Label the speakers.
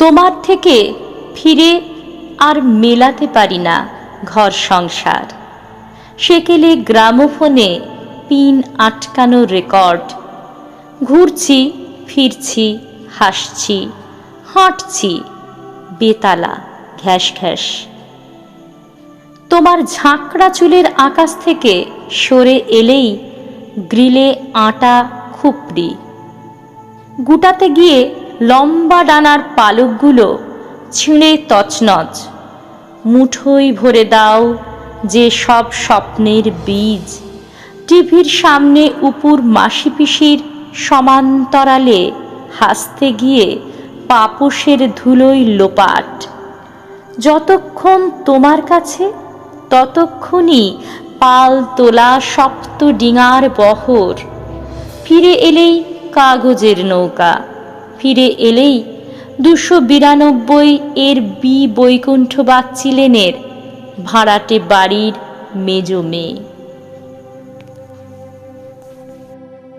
Speaker 1: তোমার থেকে ফিরে আর মেলাতে পারি না ঘর সংসার। সেকেলে গ্রামোফোনে পিন আটকানো রেকর্ড। ঘুরছি, ফিরছি, হাসছি, হাঁটছি, বেতালা, ঘ্যাস ঘ্যাস। তোমার ঝাঁকড়া চুলের আকাশ থেকে সরে এলেই গ্রিলে আটা খুপড়ি। গুটাতে গিয়ে লম্বা ডানার পালকগুলো ছিঁড়ে তছনছ। মুঠোই ভরে দাও যে সব স্বপ্নের বীজ। টিভির সামনে উপুর মাসি পিসির সমান্তরালে হাসতে গিয়ে পাপোশের ধুলোই লোপাট। যতক্ষণ তোমার কাছে, ততক্ষণই পাল তোলা সপ্ত ডিঙার বহর। ফিরে এলেই কাগজের নৌকা। ফিরে এলেই দুশো বিরানব্বই এর বি বৈকুণ্ঠ বাচ্চিলেনের ভাড়াটে বাড়ির মেজো মেয়ে।